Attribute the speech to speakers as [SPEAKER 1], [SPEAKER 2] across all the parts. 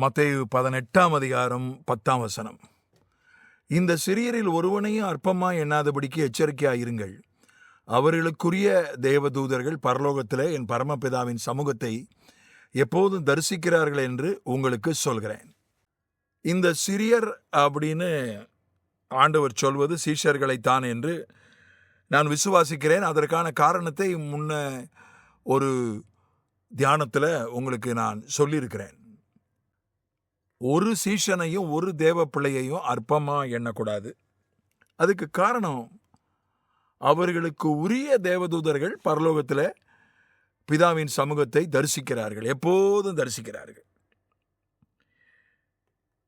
[SPEAKER 1] மத்தேயு பதினெட்டாம் அதிகாரம் பத்தாம் வசனம். இந்த சிறியரில் ஒருவனையும் அற்பமா எண்ணாதபடிக்கு எச்சரிக்கையாயிருங்கள். அவர்களுக்குரிய தேவதூதர்கள் பரலோகத்தில் என் பரமபிதாவின் சமூகத்தை எப்போதும் தரிசிக்கிறார்கள் என்று உங்களுக்கு சொல்கிறேன். இந்த சிறியர் அப்படின்னு ஆண்டவர் சொல்வது சீஷர்களைத்தான் என்று நான் விசுவாசிக்கிறேன். அதற்கான காரணத்தை முன்ன ஒரு தியானத்தில் உங்களுக்கு நான் சொல்லியிருக்கிறேன். ஒரு சீஷனையும் ஒரு தேவ பிள்ளையையும் அற்பமாக எண்ணக்கூடாது. அதுக்கு காரணம் அவர்களுக்கு உரிய தேவதூதர்கள் பரலோகத்தில் பிதாவின் சமூகத்தை தரிசிக்கிறார்கள். எப்போதும் தரிசிக்கிறார்கள்.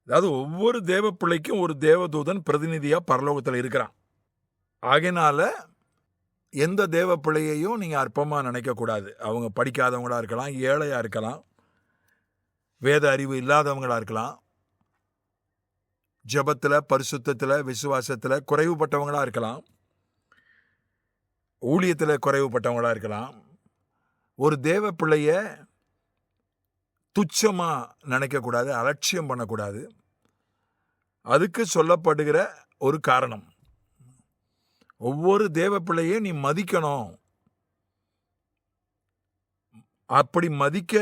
[SPEAKER 1] அதாவது ஒவ்வொரு தேவ பிள்ளைக்கும் ஒரு தேவதூதன் பிரதிநிதியாக பரலோகத்தில் இருக்கிறான். ஆகையினால எந்த தேவ பிள்ளையையும் நீங்கள் அற்பமாக நினைக்கக்கூடாது. அவங்க படிக்காதவங்களாக இருக்கலாம் ஏழையாக இருக்கலாம். வேத அறிவு இல்லாதவங்களா இருக்கலாம். ஜபத்தில் பரிசுத்தத்தில் விசுவாசத்தில் குறைவுபட்டவங்களா இருக்கலாம். ஊழியத்தில் குறைவுபட்டவங்களா இருக்கலாம். ஒரு தேவ பிள்ளைய துச்சமாக நினைக்கக்கூடாது அலட்சியம் பண்ணக்கூடாது. அதுக்கு சொல்லப்படுகிற ஒரு காரணம். ஒவ்வொரு தேவ பிள்ளையும் நீ மதிக்கணும். அப்படி மதிக்க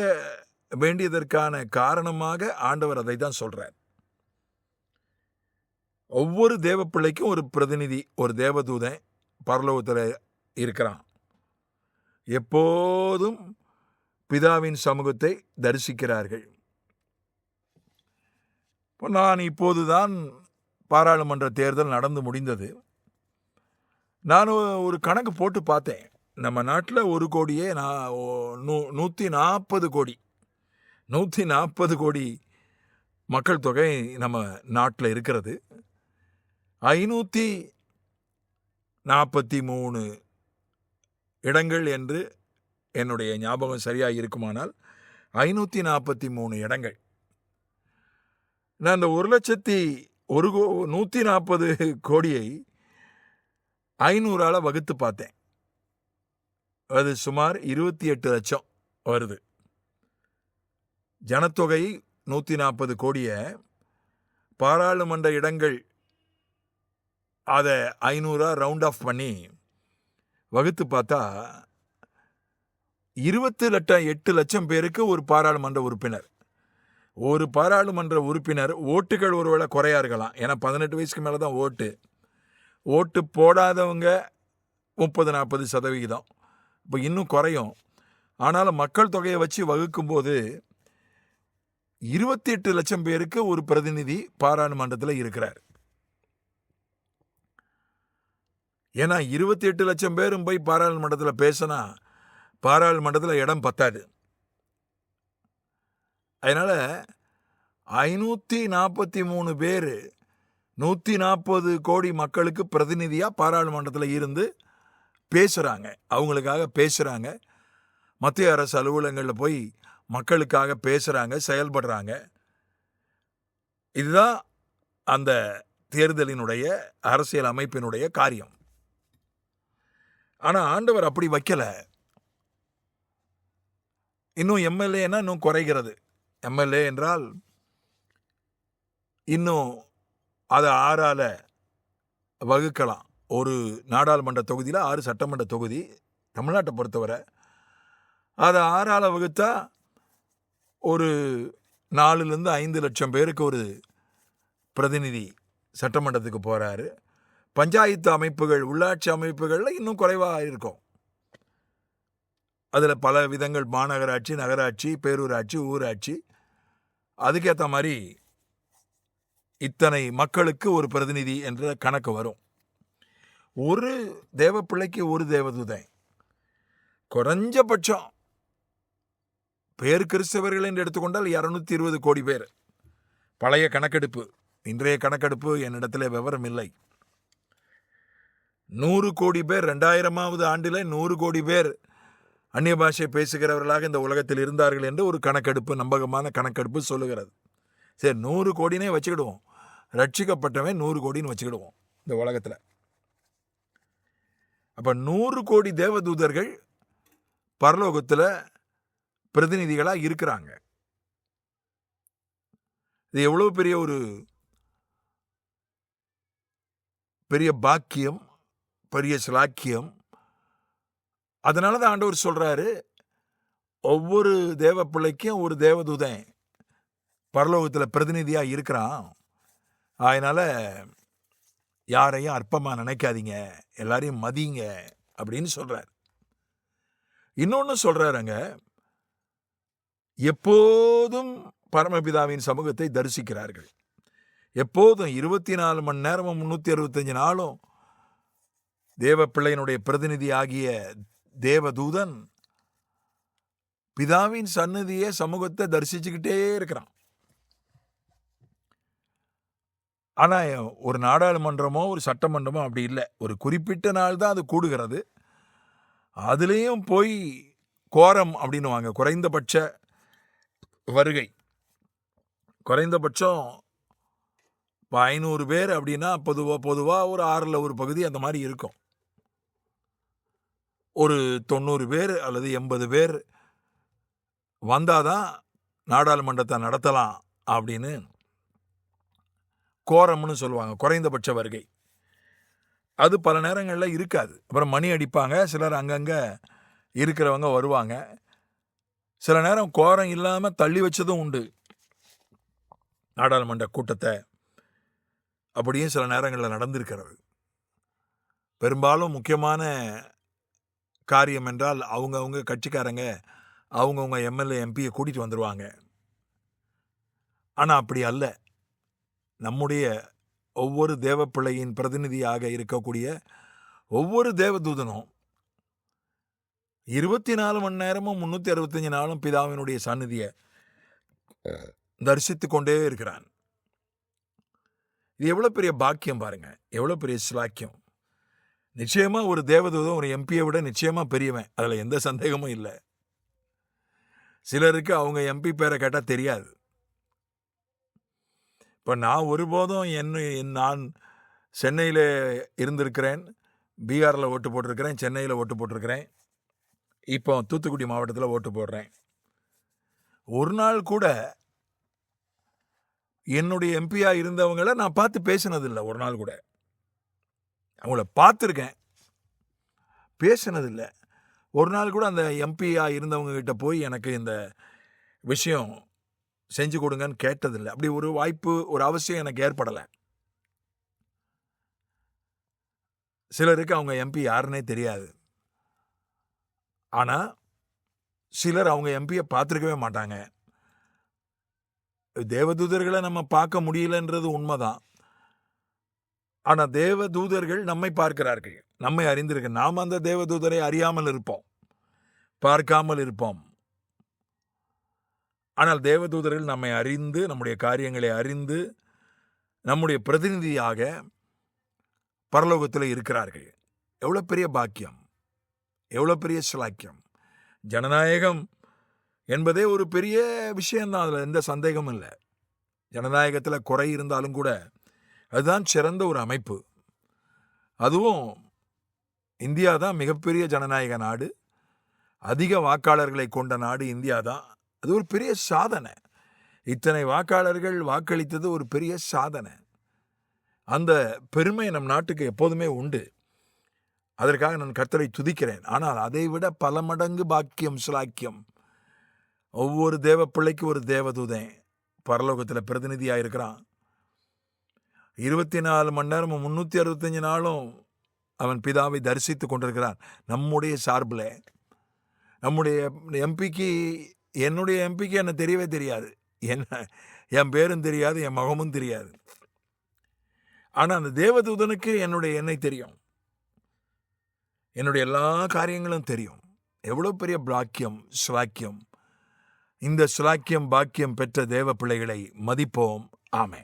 [SPEAKER 1] வேண்டியதற்கான காரணமாக ஆண்டவர் அதை தான் சொல்கிறார் ஒவ்வொரு தேவ பிள்ளைக்கும் ஒரு பிரதிநிதி ஒரு தேவதூதன் பரலோகத்தில் இருக்கிறான். எப்போதும் பிதாவின் சமூகத்தை தரிசிக்கிறார்கள். இப்போ நான் இப்போதுதான் பாராளுமன்ற தேர்தல் நடந்து முடிந்தது. நான் ஒரு கணக்கு போட்டு பார்த்தேன். நம்ம நாட்டில் ஒரு கோடியே நான் நூ நூற்றி நாற்பது கோடி நூற்றி நாற்பது கோடி மக்கள் தொகை நம்ம நாட்டில் இருக்கிறது. ஐநூற்றி நாற்பத்தி மூணு இடங்கள் என்று என்னுடைய ஞாபகம் சரியாக இருக்குமானால் ஐநூற்றி நாற்பத்தி மூணு இடங்கள். நான் அந்த ஒரு லட்சத்தி ஒரு கோ நூற்றி நாற்பது கோடியை ஐநூறால் வகுத்து பார்த்தேன். அது சுமார் இருபத்தி எட்டு லட்சம் வருது. ஜனத்தொகை நூற்றி நாற்பது கோடியை பாராளுமன்ற இடங்கள் அதை ஐநூறா ரவுண்ட் ஆஃப் பண்ணி வகுத்து பார்த்தா இருபத்து லட்சம் எட்டு லட்சம் பேருக்கு ஒரு பாராளுமன்ற உறுப்பினர். ஒரு பாராளுமன்ற உறுப்பினர் ஓட்டுகள் ஒருவேளை குறையா இருக்கலாம் ஏன்னா பதினெட்டு வயசுக்கு மேலே தான் ஓட்டு. ஓட்டு போடாதவங்க முப்பது நாற்பது சதவிகிதம். இப்போ இன்னும் குறையும். ஆனாலும் மக்கள் தொகையை வச்சு வகுக்கும்போது இருபத்தி எட்டு லட்சம் பேருக்கு ஒரு பிரதிநிதி பாராளுமன்றத்தில் இருக்கிறார். ஏன்னா இருபத்தி எட்டு லட்சம் பேரும் போய் பாராளுமன்றத்தில் பேசினா பாராளுமன்றத்தில் இடம் பத்தாது. அதனால் ஐநூற்றி நாற்பத்தி மூணு பேர் நூற்றி நாற்பது கோடி மக்களுக்கு பிரதிநிதியாக பாராளுமன்றத்தில் இருந்து பேசுகிறாங்க அவங்களுக்காக பேசுகிறாங்க மத்திய அரசு அலுவலகங்களில் போய் மக்களுக்காக பேசுகிறாங்க செயல்படுறாங்க. இதுதான் அந்த தேர்தலினுடைய அரசியல் அமைப்பினுடைய காரியம். ஆனால் ஆண்டவர் அப்படி வைக்கலை. இன்னும் எம்எல்ஏன்னா இன்னும் குறைகிறது. எம்எல்ஏ என்றால் இன்னும் அதை ஆறால் வகுக்கலாம். ஒரு நாடாளுமன்ற தொகுதியில் ஆறு சட்டமன்ற தொகுதி தமிழ்நாட்டை பொறுத்தவரை. அதை ஆறால் வகுத்தா ஒரு நாலுலேருந்து ஐந்து லட்சம் பேருக்கு ஒரு பிரதிநிதி சட்டமன்றத்துக்கு போகிறாரு பஞ்சாயத்து அமைப்புகள் உள்ளாட்சி அமைப்புகளில் இன்னும் குறைவாக இருக்கும். அதில் பல விதங்கள் மாநகராட்சி நகராட்சி பேரூராட்சி ஊராட்சி. அதுக்கேற்ற மாதிரி இத்தனை மக்களுக்கு ஒரு பிரதிநிதி என்ற கணக்கு வரும். ஒரு தேவ பிள்ளைக்கு ஒரு தேவதூதன். குறைஞ்சபட்சம் பேர் கிறிஸ்தவர்கள் என்று எடுத்துக்கொண்டால் இரநூத்தி இருபது கோடி பேர். பழைய கணக்கெடுப்பு இன்றைய கணக்கெடுப்பு என்னிடத்தில் விவரம் இல்லை. நூறு கோடி பேர் ரெண்டாயிரமாவது ஆண்டில் நூறு கோடி பேர் அந்நிய பாஷை பேசுகிறவர்களாக இந்த உலகத்தில் இருந்தார்கள் என்று ஒரு கணக்கெடுப்பு நம்பகமான கணக்கெடுப்பு சொல்லுகிறது. சரி நூறு கோடினே வச்சுக்கிடுவோம். ரட்சிக்கப்பட்டவன் நூறு கோடின்னு வச்சுக்கிடுவோம் இந்த உலகத்தில். அப்போ நூறு கோடி தேவதூதர்கள் பரலோகத்தில் பிரதிநிதிகளாக இருக்கிறாங்க. இது எவ்வளோ பெரிய ஒரு பெரிய பாக்கியம் பெரிய சிலாக்கியம். அதனால தான் ஆண்டவர் சொல்கிறாரு ஒவ்வொரு தேவ பிள்ளைக்கும் ஒரு தேவதூதன் பரலோகத்தில் பிரதிநிதியாக இருக்கிறான். அதனால் யாரையும் அற்பமாக நினைக்காதீங்க எல்லாரையும் மதிங்க அப்படின்னு சொல்கிறார் இன்னொன்று சொல்கிறாருங்க எப்போதும் பரமபிதாவின் சமூகத்தை தரிசிக்கிறார்கள். எப்போதும் இருபத்தி நாலு மணி நேரமும் முந்நூற்றி அறுபத்தஞ்சு நாளும் தேவ பிள்ளையினுடைய பிரதிநிதி ஆகிய தேவதூதன் பிதாவின் சன்னதியே சமூகத்தை தரிசிச்சுக்கிட்டே இருக்கிறான். ஆனால் ஒரு நாடாளுமன்றமோ ஒரு சட்டமன்றமோ அப்படி இல்லை. ஒரு குறிப்பிட்ட நாள் தான் அது கூடுகிறது. அதுலேயும் போய் கோரம் அப்படின்னு வாங்க குறைந்தபட்ச வருகை. குறைந்தபட்சம் இப்போ ஐநூறு பேர் அப்படின்னா பொதுவாக பொதுவாக ஒரு ஆறில் ஒரு பகுதி அந்த மாதிரி இருக்கும். ஒரு தொண்ணூறு பேர் அல்லது எண்பது பேர் வந்தால் தான் நாடாளுமன்றத்தை நடத்தலாம் அப்படின்னு கோரம்னு சொல்லுவாங்க குறைந்தபட்ச வருகை. அது பல நேரங்களில் இருக்காது. அப்புறம் மணி அடிப்பாங்க சிலர் அங்கங்கே இருக்கிறவங்க வருவாங்க. சில நேரம் கோரம் இல்லாமல் தள்ளி வச்சதும் உண்டு. நாடாளுமன்ற கூட்டத்தை அப்படியும் சில நேரங்களில் நடந்திருக்கிறது. பெரும்பாலும் முக்கியமான காரியம் என்றால் அவங்கவுங்க கட்சிக்காரங்க அவங்கவுங்க எம்எல்ஏ எம்பியை கூட்டிகிட்டு வந்துடுவாங்க ஆனால் அப்படி அல்ல. நம்முடைய ஒவ்வொரு தேவப்பிள்ளையின் பிரதிநிதியாக இருக்கக்கூடிய ஒவ்வொரு தேவதூதனும் இருபத்தி நாலு மணி நேரமும் முன்னூற்றி அறுபத்தஞ்சு நாளும் பிதாவினுடைய சந்நிதியை தரிசித்து கொண்டே இருக்கிறான். இது எவ்வளோ பெரிய பாக்கியம் பாருங்க. எவ்வளோ பெரிய சிலாக்கியம். நிச்சயமா ஒரு தேவதூதன் ஒரு எம்பியை விட நிச்சயமா பெரியவன். அதில் எந்த சந்தேகமும் இல்லை. சிலருக்கு அவங்க எம்பி பேரை கேட்டால் தெரியாது. இப்போ நான் ஒருபோதும் என்ன நான் சென்னையில் இருந்திருக்கிறேன். பீகாரில் ஓட்டு போட்டிருக்கிறேன் சென்னையில் ஓட்டு போட்டிருக்கிறேன். இப்போ தூத்துக்குடி மாவட்டத்தில் ஓட்டு போடுறேன். ஒரு நாள் கூட என்னுடைய எம்பியா இருந்தவங்கள நான் பார்த்து பேசினதில்லை ஒரு நாள் கூட. அவங்கள பார்த்துருக்கேன். பேசினதில்லை. ஒரு நாள் கூட அந்த எம்பியா இருந்தவங்கக்கிட்ட போய் எனக்கு இந்த விஷயம் செஞ்சு கொடுங்கன்னு கேட்டதில்லை. அப்படி ஒரு வாய்ப்பு ஒரு அவசியம் எனக்கு ஏற்படலை. சிலருக்கு அவங்க எம்பி யாருன்னே தெரியாது. ஆனால் சிலர் அவங்க எம்பியை பார்த்துருக்கவே மாட்டாங்க. தேவதூதர்களை நம்ம பார்க்க முடியலன்றது உண்மைதான். ஆனால் தேவதூதர்கள் நம்மை பார்க்கிறார்கள். நம்மை அறிந்திருக்க நாம் அந்த தேவதூதரை அறியாமல் இருப்போம். பார்க்காமல் இருப்போம். ஆனால் தேவதூதர்கள் நம்மை அறிந்து நம்முடைய காரியங்களை அறிந்து நம்முடைய பிரதிநிதியாக பரலோகத்தில் இருக்கிறார்கள். எவ்வளோ பெரிய பாக்கியம். எவ்வளோ பெரிய சிலாக்கியம்? ஜனநாயகம் என்பதே ஒரு பெரிய விஷயந்தான். அதில் எந்த சந்தேகமும் இல்லை. ஜனநாயகத்தில் குறை இருந்தாலும் கூட அதுதான் சிறந்த ஒரு அமைப்பு. அதுவும் இந்தியா தான் மிகப்பெரிய ஜனநாயக நாடு. அதிக வாக்காளர்களை கொண்ட நாடு இந்தியா தான். அது ஒரு பெரிய சாதனை. இத்தனை வாக்காளர்கள் வாக்களித்தது ஒரு பெரிய சாதனை. அந்த பெருமை நம் நாட்டுக்கு எப்போதுமே உண்டு. அதற்காக நான் கர்த்தரை துதிக்கிறேன். ஆனால் அதை விட பல மடங்கு பாக்கியம் சுலாக்கியம். ஒவ்வொரு தேவ பிள்ளைக்கு ஒரு தேவதூதன் பரலோகத்தில் பிரதிநிதியாக இருக்கிறான். இருபத்தி நாலு மணி நேரமும் முந்நூற்றி அறுபத்தஞ்சு நாளும் அவன் பிதாவை தரிசித்து கொண்டிருக்கிறான். நம்முடைய சார்பில். நம்முடைய எம்பிக்கு என்னுடைய எம்பிக்கு என்ன தெரியவே தெரியாது. என்ன? என் பேரும் தெரியாது என் முகமும் தெரியாது. ஆனால் அந்த தேவதூதனுக்கு என்னுடைய என்னை தெரியும். என்னுடைய எல்லா காரியங்களும் தெரியும். எவ்வளோ பெரிய பாக்கியம் சுவாக்கியம். இந்த சுலாக்கியம் பாக்கியம் பெற்ற தேவ பிள்ளைகளை மதிப்போம். ஆமே